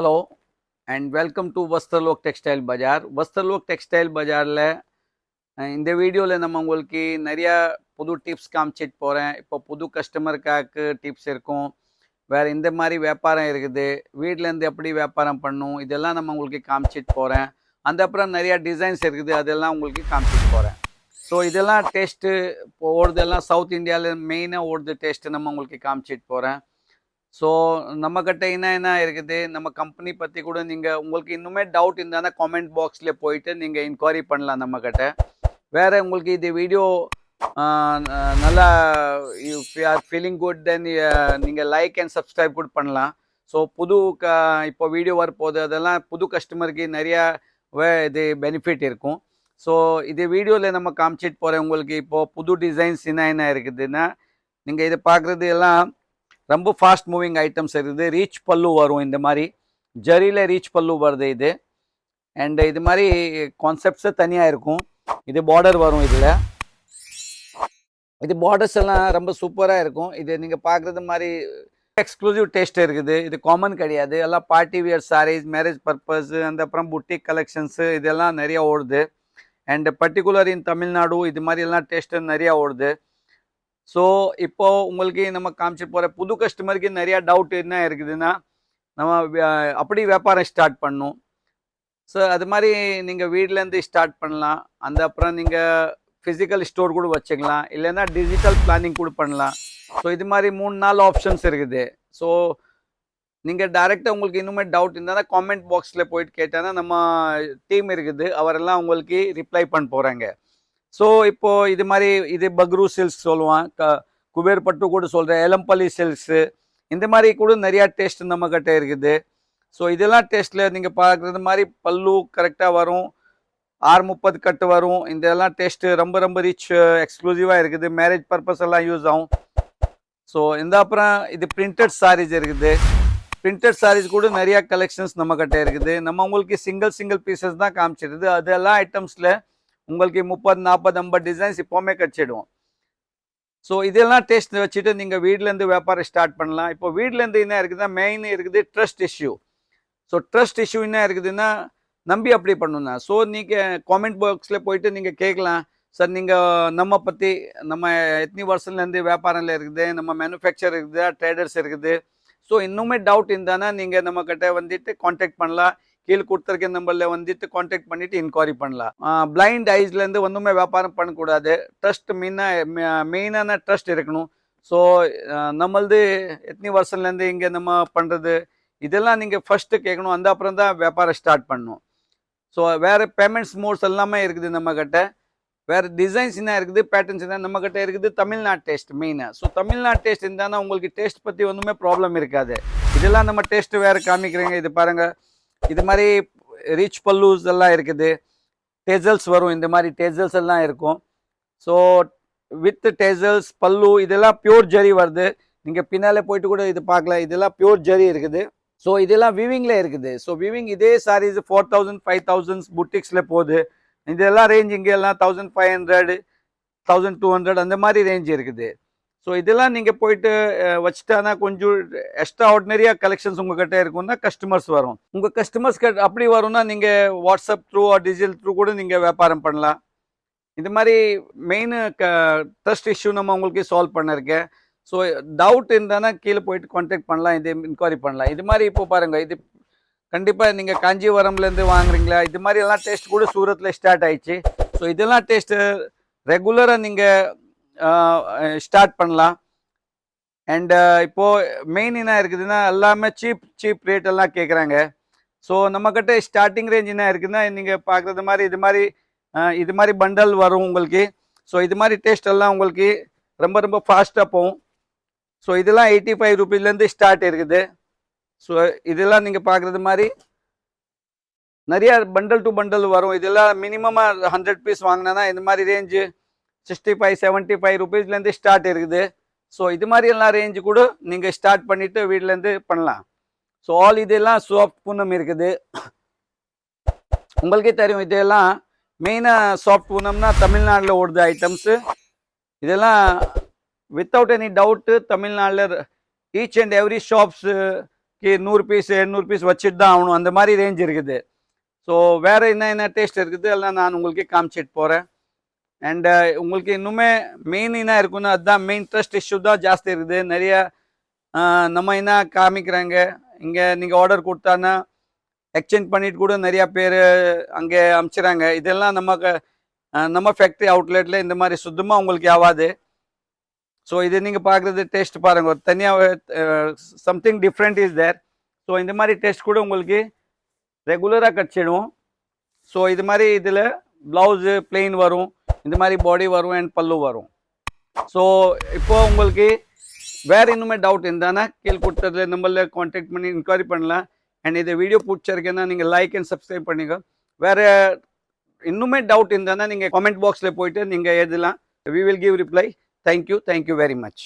Hello and welcome to Vastralok textile bazaar Vastralok textile பஜாரில் இந்த வீடியோவில் நம்ம உங்களுக்கு நிறையா புது டிப்ஸ் காமிச்சிட்டு போகிறேன் இப்போ புது கஸ்டமருக்காக்கு டிப்ஸ் இருக்கும். வேறு இந்த மாதிரி வியாபாரம் இருக்குது. வீட்டிலேருந்து எப்படி வியாபாரம் பண்ணும்? இதெல்லாம் நம்ம உங்களுக்கு காமிச்சிட்டு போகிறேன் அந்த அப்புறம் நிறையா டிசைன்ஸ் இருக்குது. அதெல்லாம் உங்களுக்கு காமிச்சிட்டு போகிறேன் ஸோ இதெல்லாம் டேஸ்ட்டு இப்போ ஓடுதெல்லாம் சவுத் இந்தியாவில் மெயினாக ஓடுது டேஸ்ட்டு நம்ம உங்களுக்கு காமிச்சிட்டு போகிறேன் ஸோ நம்மக்கிட்ட என்ன என்ன இருக்குது? நம்ம கம்பெனி பற்றி கூட நீங்கள் உங்களுக்கு இன்னுமே டவுட் இருந்தால் காமெண்ட் பாக்ஸில் போயிட்டு நீங்கள் இன்கொயரி பண்ணலாம் நம்மக்கிட்ட வேறு உங்களுக்கு இது வீடியோ நல்லா ஆர் ஃபீலிங் குட் தென் நீங்கள் லைக் அண்ட் சப்ஸ்கிரைப் கூட பண்ணலாம். ஸோ புது க இப்போ வீடியோ வரப்போகுது அதெல்லாம் புது கஸ்டமருக்கு நிறையா வே- இது பெனிஃபிட் இருக்கும். ஸோ இது வீடியோவில் நம்ம காமிச்சிட்டு போகிறேன் உங்களுக்கு. இப்போது புது டிசைன்ஸ் என்ன என்ன இருக்குதுன்னா நீங்கள் இதை பார்க்குறது எல்லாம் ரொம்ப ஃபாஸ்ட் மூவிங் ஐட்டம்ஸ் இருக்குது. ரீச் பல்லு வரும் இந்த மாதிரி. ஜரியில் ரீச் பல்லு வருது இது. அண்ட் இது மாதிரி கான்செப்ட்ஸு தனியாக இருக்கும். இது பார்டர் வரும் இதில். இது பார்டர்ஸ் எல்லாம் ரொம்ப சூப்பராக இருக்கும். இது நீங்கள் பார்க்குறது மாதிரி எக்ஸ்க்ளூசிவ் டேஸ்ட் இருக்குது. இது காமன் கிடையாது. எல்லாம் party wear sarees marriage purpose அந்த அப்புறம் புட்டிக் கலெக்ஷன்ஸு இதெல்லாம் நிறையா ஓடுது. அண்ட் பர்டிகுலர் இன் தமிழ்நாடு இது மாதிரி எல்லாம் டேஸ்ட்டு நிறையா ஓடுது. ஸோ இப்போ உங்களுக்கு நம்ம காமிச்சிட்டு போகிற புது கஸ்டமருக்கு நிறையா டவுட் என்ன இருக்குதுன்னா நம்ம அப்படி வியாபாரம் ஸ்டார்ட் பண்ணும். ஸோ அது மாதிரி நீங்கள் வீட்லேருந்து ஸ்டார்ட் பண்ணலாம். அந்த அப்புறம் நீங்கள் ஃபிசிக்கல் ஸ்டோர் கூட வச்சுக்கலாம். இல்லைன்னா டிஜிட்டல் பிளானிங் கூட பண்ணலாம். ஸோ இது மாதிரி மூணு நாலு ஆப்ஷன்ஸ் இருக்குது. ஸோ நீங்கள் டைரெக்டாக உங்களுக்கு இன்னுமே டவுட் இருந்தால் காமெண்ட் பாக்ஸில் போயிட்டு கேட்டால் நம்ம டீம் இருக்குது. அவரெல்லாம் உங்களுக்கு ரிப்ளை பண்ண போகிறாங்க ஸோ இப்போது இது மாதிரி இது பக்ரு சில்க்ஸ் சொல்லுவான். க குபேர் பட்டு கூட சொல்கிறேன் எலம்பள்ளி சில்க்ஸு இந்த மாதிரி கூட நிறையா டேஸ்ட் நம்மக்கிட்ட இருக்குது. ஸோ இதெல்லாம் டேஸ்ட்டில் நீங்கள் பார்க்குறது மாதிரி பல்லு கரெக்டாக வரும். ஆறு முப்பது கட்டு வரும். இதெல்லாம் டேஸ்ட்டு ரொம்ப ரொம்ப ரிச் எக்ஸ்க்ளூசிவாக இருக்குது. மேரேஜ் பர்பஸ் எல்லாம் யூஸ் ஆகும். ஸோ இந்த அப்புறம் இது பிரிண்டட் சாரீஸ் இருக்குது. பிரிண்டட் சாரீஸ் கூட நிறையா கலெக்ஷன்ஸ் நம்மக்கிட்ட இருக்குது. நம்ம உங்களுக்கு சிங்கிள் சிங்கிள் பீசஸ் தான் காமிச்சிருது அதெல்லாம் ஐட்டம்ஸில் உங்களுக்கு முப்பது நாற்பது ஐம்பது டிசைன்ஸ் இப்போவுமே கிடச்சிடுவோம் ஸோ இதெல்லாம் டேஸ்ட் வச்சுட்டு நீங்கள் வீட்டிலேருந்து வியாபாரம் ஸ்டார்ட் பண்ணலாம். இப்போ வீட்டிலேருந்து என்ன இருக்குதுன்னா மெயின் இருக்குது trust issue so trust issue என்ன இருக்குதுன்னா நம்பி அப்படி பண்ணணும்னா. ஸோ நீங்கள் காமெண்ட் பாக்ஸில் போயிட்டு நீங்கள் கேட்கலாம். சார் நீங்கள் நம்ம பற்றி நம்ம எத்தனை வருஷம்லேருந்து வியாபாரம்ல இருக்குது நம்ம மேனுஃபேக்சர் இருக்குது ட்ரேடர்ஸ் இருக்குது. ஸோ இன்னுமே டவுட் இருந்தானா நீங்கள் நம்மக்கிட்ட வந்துட்டு காண்டாக்ட் பண்ணலாம். கீழே கொடுத்துருக்க நம்பரில் வந்துட்டு காண்டாக்ட் பண்ணிட்டு இன்கொயரி பண்ணலாம். பிளைண்ட் ஐஸ்லேருந்து ஒன்றுமே வியாபாரம் பண்ணக்கூடாது. ட்ரஸ்ட் மெயினாக மெயினான ட்ரஸ்ட் இருக்கணும். ஸோ நம்மளது எத்தனை வருஷம்லேருந்து இங்கே நம்ம பண்ணுறது இதெல்லாம் நீங்கள் ஃபஸ்ட்டு கேட்கணும். அந்த அப்புறம் தான் வியாபாரம் ஸ்டார்ட் பண்ணணும். ஸோ வேறு பேமெண்ட்ஸ் மோட்ஸ் எல்லாமே இருக்குது நம்மக்கிட்ட வேறு டிசைன்ஸ் என்ன இருக்குது? பேட்டர்ன்ஸ் என்ன? நம்மக்கிட்ட இருக்குது தமிழ்நாடு டேஸ்ட் மெயினாக ஸோ தமிழ்நாடு டேஸ்ட் இருந்தால் உங்களுக்கு டேஸ்ட் பற்றி ஒன்றுமே ப்ராப்ளம் இருக்காது. இதெல்லாம் நம்ம டேஸ்ட்டு வேறு காமிக்கிறேங்க. இது பாருங்கள் இது மாதிரி ரிச் பல்லூஸ் எல்லாம் இருக்குது. டேசல்ஸ் வரும். இந்த மாதிரி டேசல்ஸ் எல்லாம் இருக்கும். ஸோ வித் டேசல்ஸ் பல்லு இதெல்லாம் பியூர் ஜரி வருது. நீங்கள் பின்னாலே போயிட்டு கூட இது பார்க்கலாம். இதெல்லாம் பியூர் ஜரி இருக்குது. ஸோ இதெல்லாம் விவிங்கில் இருக்குது. ஸோ விவிங் இதே sarees four thousand five thousands புட்டிக்ஸில் போகுது. இதெல்லாம் ரேஞ்ச் இங்கே எல்லாம் thousand five hundred thousand two hundred அந்த மாதிரி ரேஞ்ச் இருக்குது. ஸோ இதெல்லாம் நீங்கள் போயிட்டு அஹ், வச்சுட்டானா கொஞ்சம் எக்ஸ்ட்ரா ஆர்டினரியாக கலெக்ஷன்ஸ் உங்ககிட்ட இருக்கும்னா கஸ்டமர்ஸ் வரும். உங்கள் கஸ்டமர்ஸ் அப்படி வரும்னா நீங்கள் WhatsApp through or digital through கூட நீங்கள் வியாபாரம் பண்ணலாம். இது மாதிரி மெயின் க ட்ரஸ்ட் இஷ்யூ நம்ம உங்களுக்கு சால்வ் பண்ணிருக்கேன். ஸோ டவுட் இருந்தானா கீழே போயிட்டு காண்டாக்ட் பண்ணலாம் இது இன்கொயரி பண்ணலாம். இது மாதிரி இப்போ பாருங்கள் இது கண்டிப்பாக நீங்கள் காஞ்சிபுரம்லேருந்து வாங்குறீங்களா? இது மாதிரி எல்லாம் டேஸ்ட் கூட சூரத்தில் ஸ்டார்ட் ஆயிடுச்சு. ஸோ இதெல்லாம் டேஸ்ட்டு ரெகுலராக நீங்கள் ஸ்டார்ட் பண்ணலாம். அண்டு இப்போது மெயின் என்ன இருக்குதுன்னா எல்லாமே சீப் சீப் ரேட் எல்லாம் கேட்குறாங்க ஸோ நம்மக்கிட்ட ஸ்டார்டிங் ரேஞ்ச் என்ன இருக்குதுன்னா நீங்கள் பார்க்குறது மாதிரி இது மாதிரி இது மாதிரி பண்டல் வரும் உங்களுக்கு. ஸோ இது மாதிரி டேஸ்ட் எல்லாம் உங்களுக்கு ரொம்ப ரொம்ப ஃபாஸ்ட்டாக போகும். ஸோ இதெல்லாம் எயிட்டி ஃபைவ் ருபீஸ்லேருந்து ஸ்டார்ட் இருக்குது. ஸோ இதெல்லாம் நீங்கள் பார்க்குறது மாதிரி நிறையா பண்டல் டு பண்டல் வரும். இதெல்லாம் மினிமமாக ஹண்ட்ரட் பீஸ் வாங்கினா இந்த மாதிரி range sixty five seventy five ருபீஸ்லேருந்து start இருக்குது. ஸோ இது மாதிரி எல்லாம் ரேஞ்சு கூட நீங்கள் ஸ்டார்ட் பண்ணிவிட்டு வீட்டிலேருந்து பண்ணலாம். ஸோ ஆல் இதெல்லாம் சாஃப்ட் பூனம் இருக்குது. உங்களுக்கே தெரியும் இதெல்லாம் மெயினாக சாஃப்ட் பூனம்னா தமிழ்நாட்டில் ஓடுது ஐட்டம்ஸு இதெல்லாம் வித்தவுட் எனி டவுட்டு தமிழ்நாட்டில் ஈச் அண்ட் எவ்ரி ஷாப்ஸுக்கு நூறு பீஸ் எண்ணூறு பீஸ் வச்சுட்டு தான் ஆகணும். அந்த மாதிரி ரேஞ்ச் இருக்குது. ஸோ வேறு என்ன என்ன டேஸ்ட் இருக்குது? எல்லாம் நான் உங்களுக்கே காமிச்சிட்டு போகிறேன் அண்ட் uh, உங்களுக்கு இன்னுமே மெயின் என்ன இருக்குன்னா அதுதான் மெயின் ட்ரஸ்ட் இஷ்யூ தான் ஜாஸ்தி இருக்குது. நிறைய நம்ம என்ன காமிக்கிறாங்க? இங்கே நீங்கள் ஆர்டர் கொடுத்தான்னா எக்ஸ்சேஞ்ச் பண்ணிட்டு கூட நிறையா பேர் அங்கே அமுச்சுறாங்க. இதெல்லாம் நமக்கு நம்ம ஃபேக்ட்ரி அவுட்லெட்டில் இந்த மாதிரி சுத்தமாக உங்களுக்கு ஆகாது. ஸோ இது நீங்கள் பார்க்குறது டேஸ்ட் பாருங்கள் ஒரு தனியாக something different is there so இந்த மாதிரி டேஸ்ட் கூட உங்களுக்கு ரெகுலராக கிடச்சிடும். ஸோ இது மாதிரி இதில் ப்ளவுஸு பிளெயின் வரும். இந்த மாதிரி பாடி வரும் அண்ட் பல்லு வரும். ஸோ இப்போ உங்களுக்கு வேறு இன்னுமே டவுட் இருந்தானா கீழ் கொடுத்ததுல நம்மள காண்டாக்ட் பண்ணி இன்கொயரி பண்ணலாம். அண்ட் இதை வீடியோ பிடிச்சிருக்கேன்னா நீங்கள் லைக் அண்ட் சப்ஸ்கிரைப் பண்ணிக்கோ. வேறு இன்னுமே டவுட் இருந்தானா நீங்கள் கமெண்ட் பாக்ஸில் போயிட்டு நீங்கள் எழுதலாம். We will give reply thank you thank you very much